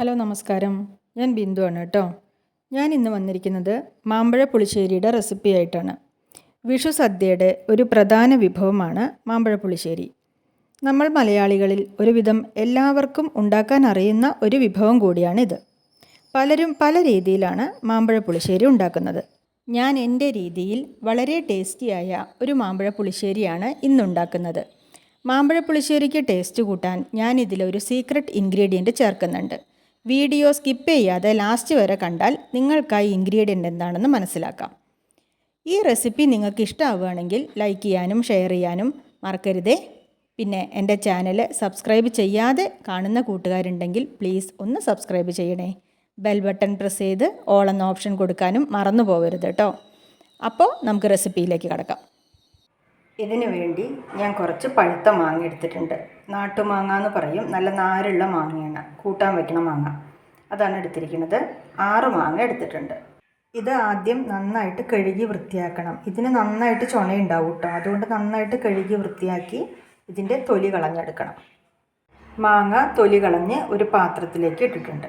Hello നമസ്കാരം. ഞാൻ ബിന്ദു ആണ് കേട്ടോ. ഞാൻ ഇന്ന് വന്നിരിക്കുന്നത് മാമ്പഴ പുളിശ്ശേരിയുടെ റെസിപ്പി ആയിട്ടാണ്. വിഷു സദ്യയുടെ ഒരു പ്രധാന വിഭവമാണ് മാമ്പഴ പുളിശ്ശേരി. നമ്മൾ മലയാളികളിൽ ഒരുവിധം എല്ലാവർക്കും ഉണ്ടാക്കാൻ അറിയുന്ന ഒരു വിഭവം കൂടിയാണിത്. പലരും പല രീതിയിലാണ് മാമ്പഴ പുളിശ്ശേരി ഉണ്ടാക്കുന്നത്. ഞാൻ എന്റെ രീതിയിൽ വളരെ ടേസ്റ്റിയായ ഒരു മാമ്പഴ പുളിശ്ശേരിയാണ് ഇന്നുണ്ടാക്കുന്നത് മാമ്പഴ പുളിശ്ശേരിക്ക് ടേസ്റ്റ് കൂട്ടാൻ ഞാനിതിലൊരു സീക്രട്ട് ഇൻഗ്രീഡിയന്റ് ചേർക്കുന്നുണ്ട്. വീഡിയോ സ്കിപ്പ് ചെയ്യാതെ ലാസ്റ്റ് വരെ കണ്ടാൽ നിങ്ങൾക്കായി ഇൻഗ്രീഡിയന്റ് എന്താണെന്ന് മനസ്സിലാക്കാം. ഈ റെസിപ്പി നിങ്ങൾക്ക് ഇഷ്ടമാവുകയാണെങ്കിൽ ലൈക്ക് ചെയ്യാനും ഷെയർ ചെയ്യാനും മറക്കരുതേ. പിന്നെ എന്റെ ചാനൽ സബ്സ്ക്രൈബ് ചെയ്യാതെ കാണുന്ന കൂട്ടുകാരുണ്ടെങ്കിൽ പ്ലീസ് ഒന്ന് സബ്സ്ക്രൈബ് ചെയ്യണേ. ബെൽ ബട്ടൺ പ്രസ് ചെയ്ത് ഓൾ എന്ന ഓപ്ഷൻ കൊടുക്കാനും മറന്നു പോകരുത് കേട്ടോ. അപ്പോൾ നമുക്ക് റെസിപ്പിയിലേക്ക് കടക്കാം. ഇതിനു വേണ്ടി ഞാൻ കുറച്ച് പഴുത്ത മാങ്ങ എടുത്തിട്ടുണ്ട്. നാട്ടുമാങ്ങ എന്ന് പറയും. നല്ല നാരുള്ള മാങ്ങയാണ്. കൂട്ടാൻ വെക്കണ മാങ്ങ. അതാണ് എടുത്തിരിക്കുന്നത്. ആറ് മാങ്ങ എടുത്തിട്ടുണ്ട്. ഇത് ആദ്യം നന്നായിട്ട് കഴുകി വൃത്തിയാക്കണം. ഇതിന് നന്നായിട്ട് ചുണയുണ്ടാവും കേട്ടോ അതുകൊണ്ട് നന്നായിട്ട് കഴുകി വൃത്തിയാക്കി ഇതിന്റെ തൊലി കളഞ്ഞെടുക്കണം. മാങ്ങ തൊലി കളഞ്ഞ് ഒരു പാത്രത്തിലേക്ക് ഇട്ടിട്ടുണ്ട്.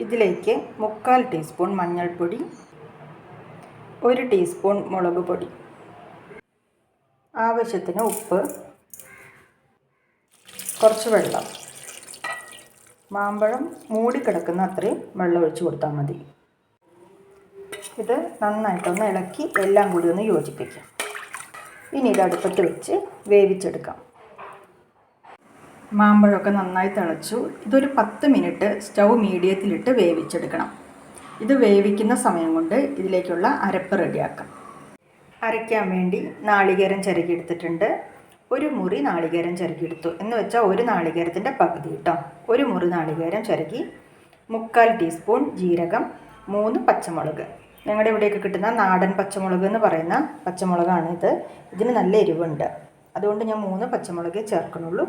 ഇതിലേക്ക് മുക്കാൽ ടീസ്പൂൺ മഞ്ഞൾപ്പൊടി ഒരു ടീസ്പൂൺ മുളക് പൊടി. ആവശ്യത്തിന് ഉപ്പ് കുറച്ച് വെള്ളം. മാമ്പഴം മൂടിക്കിടക്കുന്ന അത്രയും വെള്ളം ഒഴിച്ച് കൊടുത്താൽ മതി. ഇത് നന്നായിട്ടൊന്ന് ഇളക്കി എല്ലാം കൂടി ഒന്ന് യോജിപ്പിക്കാം. ഇനി ഇത് അടുപ്പത്ത് വെച്ച് വേവിച്ചെടുക്കാം. മാമ്പഴമൊക്കെ നന്നായി തിളച്ചു. ഇതൊരു പത്ത് മിനിറ്റ് സ്റ്റൗ മീഡിയത്തിലിട്ട് വേവിച്ചെടുക്കണം. ഇത് വേവിക്കുന്ന സമയം കൊണ്ട് ഇതിലേക്കുള്ള അരപ്പ് റെഡിയാക്കാം. അരയ്ക്കാൻ വേണ്ടി നാളികേരം ചിരകിയെടുത്തിട്ടുണ്ട് ഒരു മുറി നാളികേരം ചിരകിയെടുത്തു എന്ന് വെച്ചാൽ ഒരു നാളികേരത്തിന്റെ പകുതി കേട്ടോ. ഒരു മുറി നാളികേരം ചിരകി മുക്കാൽ ടീസ്പൂൺ ജീരകം മൂന്ന് പച്ചമുളക്. ഞങ്ങളുടെ ഇവിടെയൊക്കെ കിട്ടുന്ന നാടൻ പച്ചമുളക് എന്ന് പറയുന്ന പച്ചമുളകാണ് ഇത്. ഇതിന് നല്ല എരിവുണ്ട്. അതുകൊണ്ട് ഞാൻ മൂന്ന് പച്ചമുളകേ ചേർക്കണുള്ളൂ.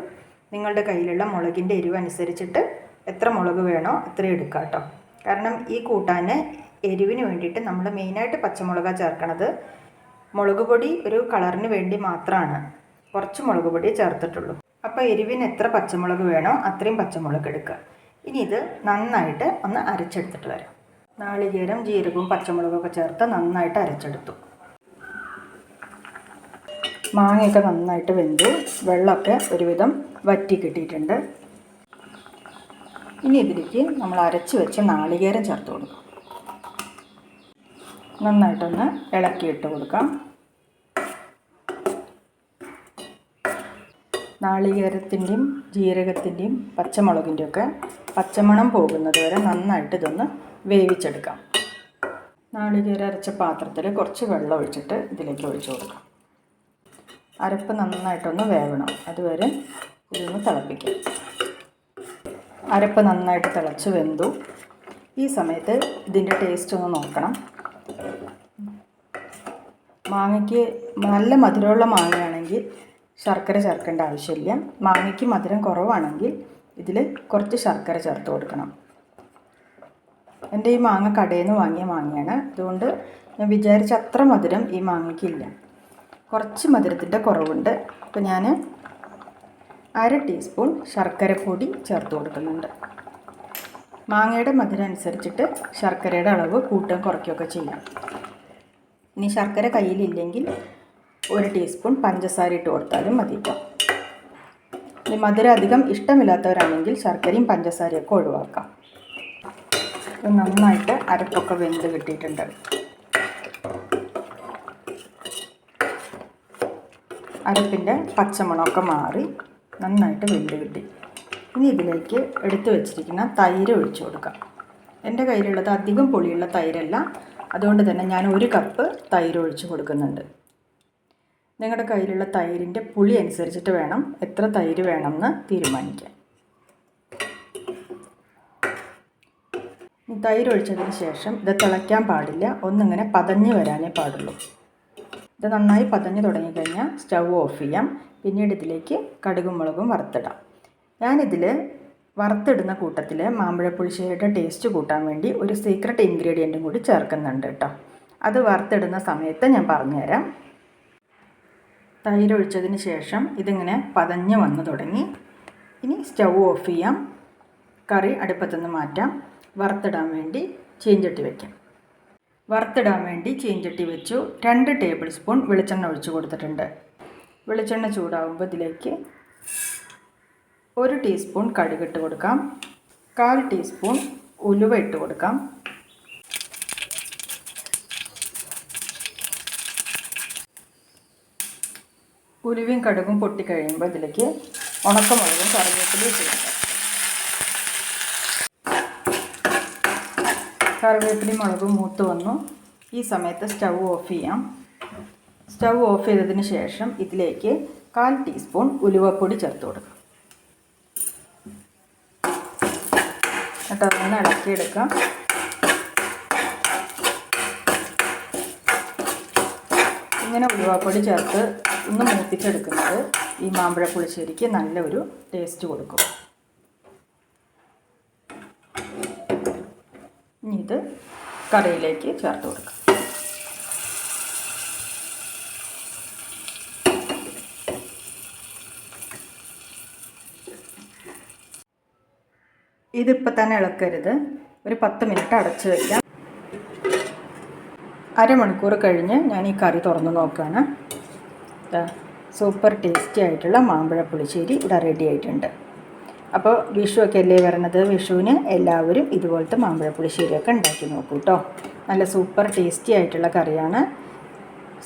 നിങ്ങളുടെ കയ്യിലുള്ള മുളകിന്റെ എരിവ് അനുസരിച്ചിട്ട് എത്ര മുളക് വേണോ അത്രയും എടുക്കാം കേട്ടോ. കാരണം ഈ കൂട്ടാന് എരിവിന് വേണ്ടിയിട്ട് നമ്മൾ മെയിനായിട്ട് പച്ചമുളകാണ് ചേർക്കണത്. മുളക് പൊടി ഒരു കളറിന് വേണ്ടി മാത്രമാണ് കുറച്ച് മുളക് പൊടി ചേർത്തിട്ടുള്ളൂ. അപ്പോൾ എരിവിന് എത്ര പച്ചമുളക് വേണോ അത്രയും പച്ചമുളക് എടുക്കുക. ഇനി ഇത് നന്നായിട്ട് ഒന്ന് അരച്ചെടുത്തിട്ട് വരാം. നാളികേരം ജീരകവും പച്ചമുളകൊക്കെ ചേർത്ത് നന്നായിട്ട് അരച്ചെടുത്തു. മാങ്ങയൊക്കെ നന്നായിട്ട് വെന്തു. വെള്ളമൊക്കെ ഒരുവിധം വറ്റി കിട്ടിയിട്ടുണ്ട്. ഇനി ഇതിലേക്ക് നമ്മൾ അരച്ച് വെച്ച് നാളികേരം ചേർത്ത് കൊടുക്കും. നന്നായിട്ടൊന്ന് ഇളക്കിയിട്ട് കൊടുക്കാം. നാളികേരത്തിന്റെയും ജീരകത്തിന്റെയും പച്ചമുളകിന്റെയും ഒക്കെ പച്ചമണം പോകുന്നത് വരെ നന്നായിട്ട് ഇതൊന്ന് വേവിച്ചെടുക്കാം. നാളികേര അരച്ച പാത്രത്തിൽ കുറച്ച് വെള്ളം ഒഴിച്ചിട്ട് ഇതിലേക്ക് ഒഴിച്ചു കൊടുക്കാം. അരപ്പ് നന്നായിട്ടൊന്ന് വേവണം. അതുവരെ ഇതൊന്ന് തിളപ്പിക്കാം. അരപ്പ് നന്നായിട്ട് തിളച്ച് വെന്തു. ഈ സമയത്ത് ഇതിന്റെ ടേസ്റ്റ് ഒന്ന് നോക്കണം. മാങ്ങയ്ക്ക് നല്ല മധുരമുള്ള മാങ്ങയാണെങ്കിൽ ശർക്കര ചേർക്കേണ്ട ആവശ്യമില്ല. മാങ്ങയ്ക്ക് മധുരം കുറവാണെങ്കിൽ ഇതിൽ കുറച്ച് ശർക്കര ചേർത്ത് കൊടുക്കണം. എന്റെ ഈ മാങ്ങ കടയിൽ നിന്ന് വാങ്ങിയ മാങ്ങയാണ്. അതുകൊണ്ട് ഞാൻ വിചാരിച്ച അത്ര മധുരം ഈ മാങ്ങയ്ക്കില്ല. കുറച്ച് മധുരത്തിന്റെ കുറവുണ്ട്. അപ്പോൾ ഞാൻ അര ടീസ്പൂൺ ശർക്കര പൊടി ചേർത്ത് കൊടുക്കുന്നുണ്ട്. മാങ്ങയുടെ മധുരം അനുസരിച്ചിട്ട് ശർക്കരയുടെ അളവ് കൂട്ടുകയും കുറയ്ക്കുകയൊക്കെ ചെയ്യാം. ഇനി ശർക്കര കയ്യിലില്ലെങ്കിൽ ഒരു ടീസ്പൂൺ പഞ്ചസാര ഇട്ട് കൊടുത്താലും മതി ഇനി മധുരം അധികം ഇഷ്ടമില്ലാത്തവരാണെങ്കിൽ ശർക്കരയും പഞ്ചസാരയൊക്കെ ഒഴിവാക്കാം. അപ്പം നന്നായിട്ട് അരപ്പൊക്കെ വെന്ത് കിട്ടിയിട്ടുണ്ട്. അരപ്പിന്റെ പച്ചമുളകൊക്കെ മാറി നന്നായിട്ട് വെന്ത് കിട്ടി. ഇനി ഇതിലേക്ക് എടുത്തു വെച്ചിരിക്കുന്ന തൈര് ഒഴിച്ചു കൊടുക്കാം. എന്റെ കയ്യിലുള്ളത് അധികം പുളിയുള്ള തൈരല്ല. അതുകൊണ്ട് തന്നെ ഞാൻ ഒരു കപ്പ് തൈര് ഒഴിച്ച് കൊടുക്കുന്നുണ്ട്. നിങ്ങളുടെ കയ്യിലുള്ള തൈരിന്റെ പുളി അനുസരിച്ചിട്ട് വേണം എത്ര തൈര് വേണമെന്ന് തീരുമാനിക്കാൻ. തൈര് ഒഴിച്ചതിന് ശേഷം ഇത് തിളയ്ക്കാൻ പാടില്ല. ഒന്നിങ്ങനെ പതഞ്ഞ് വരാനേ പാടുള്ളൂ. ഇത് നന്നായി പതഞ്ഞ് തുടങ്ങിക്കഴിഞ്ഞാൽ സ്റ്റൗ ഓഫ് ചെയ്യാം. പിന്നീട് ഇതിലേക്ക് കടുകും മുളകും വറുത്തിടാം. ഞാനിതിൽ വറുത്തിടുന്ന കൂട്ടത്തിൽ മാമ്പഴപ്പുളിശ്ശേരിയുടെ ടേസ്റ്റ് കൂട്ടാൻ വേണ്ടി ഒരു സീക്രട്ട് ഇൻഗ്രീഡിയന്റും കൂടി ചേർക്കുന്നുണ്ട് കേട്ടോ അത് വറുത്തിടുന്ന സമയത്ത് ഞാൻ പറഞ്ഞുതരാം. തൈരൊഴിച്ചതിന് ശേഷം ഇതിങ്ങനെ പതഞ്ഞ് വന്ന് തുടങ്ങി. ഇനി സ്റ്റൗ ഓഫ് ചെയ്യാം. കറി അടുപ്പത്തുനിന്ന് മാറ്റാം. വറുത്തിടാൻ വേണ്ടി ചീഞ്ചട്ടി വയ്ക്കാം വറുത്തിടാൻ വേണ്ടി ചീഞ്ചട്ടി വെച്ചു. രണ്ട് ടേബിൾ സ്പൂൺ വെളിച്ചെണ്ണ ഒഴിച്ചു കൊടുത്തിട്ടുണ്ട്. വെളിച്ചെണ്ണ ചൂടാകുമ്പോൾ ഇതിലേക്ക് ഒരു ടീസ്പൂൺ കടുകിട്ട് കൊടുക്കാം. കാൽ ടീസ്പൂൺ ഉലുവ ഇട്ട് കൊടുക്കാം. ഉലുവയും കടുകും പൊട്ടിക്കഴിയുമ്പോൾ ഇതിലേക്ക് ഉണക്കമുളകും കറിവേപ്പിലയും ഇട്ട് കറിവേപ്പിലയും മുളകും മൂത്ത് വന്നു. ഈ സമയത്ത് സ്റ്റൗ ഓഫ് ചെയ്യാം. സ്റ്റൗ ഓഫ് ചെയ്തതിന് ശേഷം ഇതിലേക്ക് കാൽ ടീസ്പൂൺ ഉലുവപ്പൊടി ചേർത്ത് കൊടുക്കാം. എന്നിട്ട് അതൊന്ന് ഇളക്കിയെടുക്കാം. ഇങ്ങനെ ഉലുവാപ്പൊടി ചേർത്ത് ഒന്ന് മൂപ്പിച്ചെടുക്കുന്നത് ഈ മാമ്പഴ പുളിശ്ശേരിക്ക് നല്ലൊരു ടേസ്റ്റ് കൊടുക്കും. ഇനി ഇത് കറിയിലേക്ക് ചേർത്ത് കൊടുക്കാം. ഇതിപ്പോൾ തന്നെ ഇളക്കരുത്. ഒരു പത്ത് മിനിറ്റ് അടച്ച് വയ്ക്കാം അരമണിക്കൂർ കഴിഞ്ഞ് ഞാൻ ഈ കറി തുറന്ന് നോക്കുകയാണ് സൂപ്പർ ടേസ്റ്റി ആയിട്ടുള്ള മാമ്പഴ പുളിശ്ശേരി ഇവിടെ റെഡി ആയിട്ടുണ്ട്. അപ്പോൾ വിഷു ഒക്കെ അല്ലേ വരണത്? വിഷുവിന് എല്ലാവരും ഇതുപോലത്തെ മാമ്പഴ പുളിശ്ശേരിയൊക്കെ ഉണ്ടാക്കി നോക്കൂ കേട്ടോ നല്ല സൂപ്പർ ടേസ്റ്റി ആയിട്ടുള്ള കറിയാണ്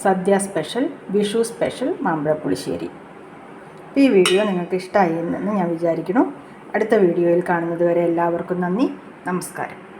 സദ്യ സ്പെഷ്യൽ വിഷു സ്പെഷ്യൽ മാമ്പഴ പുളിശ്ശേരി. അപ്പോൾ ഈ വീഡിയോ നിങ്ങൾക്ക് ഇഷ്ടമായി എന്ന് ഞാൻ വിചാരിക്കുന്നു. അടുത്ത വീഡിയോയിൽ കാണുന്നത് വരെ എല്ലാവർക്കും നന്ദി. നമസ്കാരം.